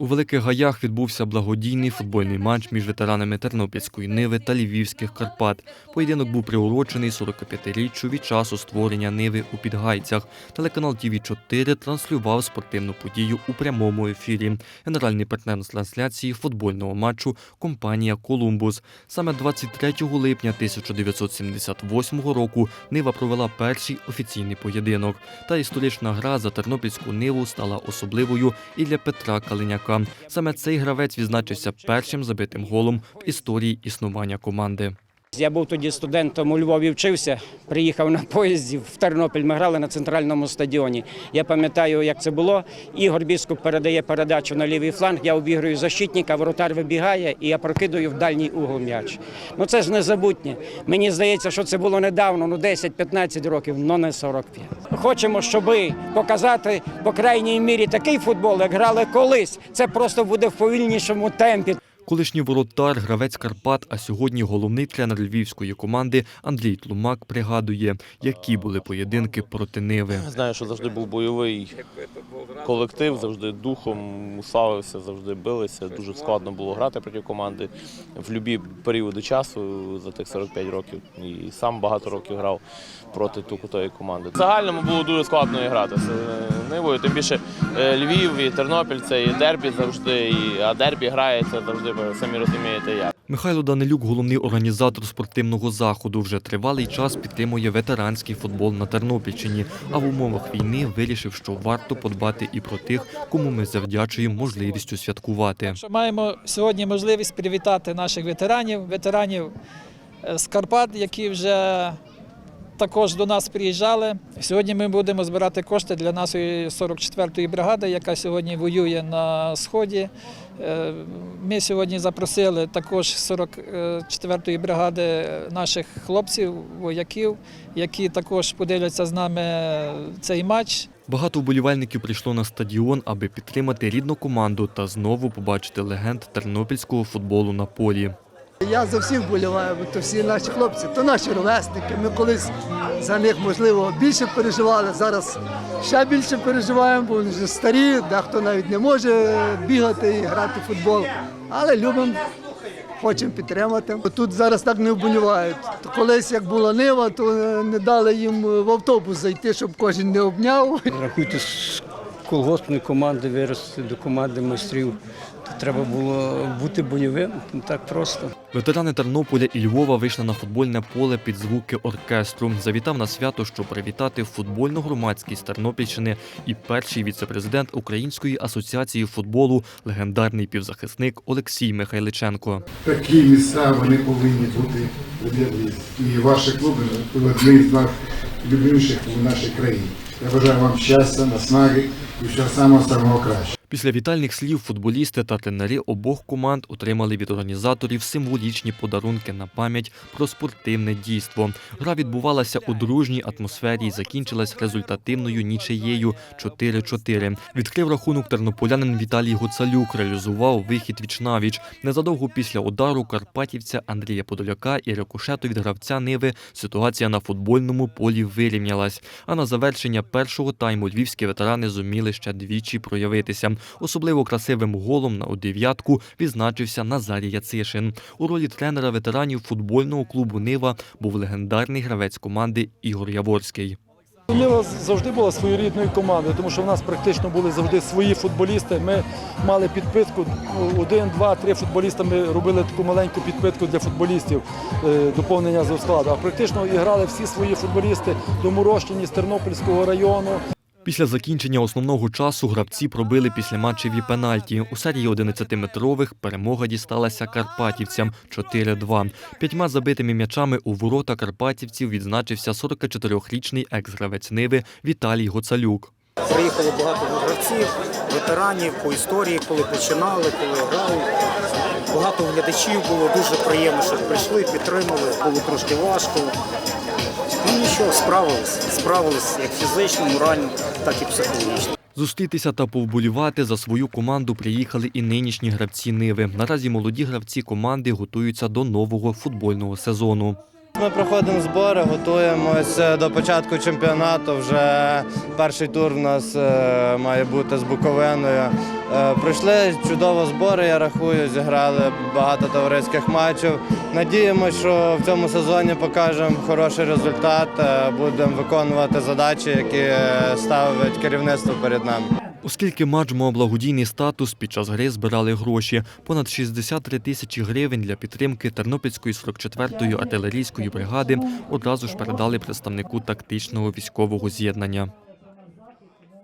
У Великих Гаях відбувся благодійний футбольний матч між ветеранами Тернопільської Ниви та Львівських Карпат. Поєдинок був приурочений 45-річчю від часу створення Ниви у Підгайцях. Телеканал ТВ 4 транслював спортивну подію у прямому ефірі. Генеральний партнер з трансляції футбольного матчу компанія Колумбус. Саме 23 липня 1978 року Нива провела перший офіційний поєдинок. Та історична гра за тернопільську ниву стала особливою і для Петра Калиняка. Саме цей гравець відзначився першим забитим голом в історії існування команди. Я був тоді студентом у Львові вчився, приїхав на поїзді в Тернопіль. Ми грали на центральному стадіоні. Я пам'ятаю, як це було. Ігор Біскуп передає передачу на лівий фланг. Я обіграю защитника, воротар вибігає, і я прокидаю в дальній угол м'яч. Ну це ж незабутнє. Мені здається, що це було недавно, ну 10-15 років, але не 45. Хочемо, щоб показати по крайній мірі такий футбол, як грали колись. Це просто буде в повільнішому темпі. Колишній воротар, гравець Карпат, а сьогодні головний тренер львівської команди Андрій Тлумак пригадує, які були поєдинки проти Ниви. Знаю, що завжди був бойовий колектив, завжди духом славився, завжди билися. Дуже складно було грати проти команди в будь-які періоди часу за тих 45 років. І сам багато років грав проти тої команди. В загальному було дуже складно грати з е, Нивою. Тим більше е, Львів і Тернопіль це і дербі завжди, а дербі грається завжди, ви самі розумієте як. Михайло Данилюк, головний організатор спортивного заходу, вже тривалий час підтримує ветеранський футбол на Тернопільщині, а в умовах війни вирішив, що варто подбати і про тих, кому ми завдячуємо можливістю святкувати. Що маємо сьогодні можливість привітати наших ветеранів, ветеранів е, з Карпат, які вже також до нас приїжджали. Сьогодні ми будемо збирати кошти для нашої 44-ї бригади, яка сьогодні воює на сході. Е, Ми сьогодні запросили також 44-ї бригади наших хлопців, вояків, які також подивляться з нами цей матч. Багато вболівальників прийшло на стадіон, аби підтримати рідну команду та знову побачити легенд тернопільського футболу на полі. Я за всіх вболіваю, бо то всі наші хлопці, то наші ровесники. Ми колись за них, можливо, більше переживали. Зараз ще більше переживаємо, бо вони вже старі, дехто навіть не може бігати і грати в футбол. Але любимо, хочемо підтримати. Тут зараз так не вболівають. Колись, як була нива, то не дали їм в автобус зайти, щоб кожен не обняв. Рахуйте, з колгоспної команди вирости до команди майстрів. Треба було бути бойовим, не так просто. Ветерани Тернополя і Львова вийшли на футбольне поле під звуки оркестру. Завітав на свято, щоб привітати футбольну громадськість Тернопільщини і перший віцепрезидент Української асоціації футболу, легендарний півзахисник Олексій Михайличенко. такі місця вони повинні бути. І ваші клуби одні з найулюбленіших у нашій країні. Я бажаю вам щастя, наснаги і всього самого самого кращого. Після вітальних слів футболісти та тренери обох команд отримали від організаторів символічні подарунки на пам'ять про спортивне дійство. Гра відбувалася у дружній атмосфері і закінчилась результативною нічиєю 4-4. Відкрив рахунок тернополянин Віталій Гоцалюк, реалізував вихід віч-навіч. Незадовго після удару карпатівця Андрія Подоляка і рикошету від гравця Ниви ситуація на футбольному полі вирівнялась. А на завершення першого тайму львівські ветерани зуміли ще двічі проявитися. Особливо красивим голом на у дев'ятку відзначився Назарій Яцишин. У ролі тренера ветеранів футбольного клубу Нива був легендарний гравець команди Ігор Яворський. Нива завжди була своєрідною командою, тому що в нас практично були завжди свої футболісти. Ми мали підпитку один, два, три футболіста. Ми робили таку маленьку підпитку для футболістів е, доповнення з складу. А практично і грали всі свої футболісти доморощені з Тернопільського району. Після закінчення основного часу гравці пробили післяматчеві пенальті. У серії 11-метрових перемога дісталася карпатівцям 4-2. П'ятьма забитими м'ячами у ворота карпатівців відзначився 44-річний екс-гравець Ниви Віталій Гоцалюк. Приїхало багато гравців, ветеранів по історії, коли починали, коли грали. Багато глядачів було дуже приємно, що прийшли, підтримали. Було трошки важко. Ну нічого, справились. Справились як фізично, морально, так і психологічно. Зустрітися та повболівати за свою команду приїхали і нинішні гравці Ниви. Наразі молоді гравці команди готуються до нового футбольного сезону. Ми проходимо збори, готуємося до початку чемпіонату. Вже перший тур в нас е, має бути з Буковиною. Е, Пройшли чудово збори, я рахую, зіграли багато товариських матчів. Надіємося, що в цьому сезоні покажемо хороший результат, е, будемо виконувати задачі, які ставить керівництво перед нами. Оскільки матч мав благодійний статус, під час гри збирали гроші – понад 63 тисячі гривень для підтримки Тернопільської 44-ї артилерійської бригади одразу ж передали представнику тактичного військового з'єднання.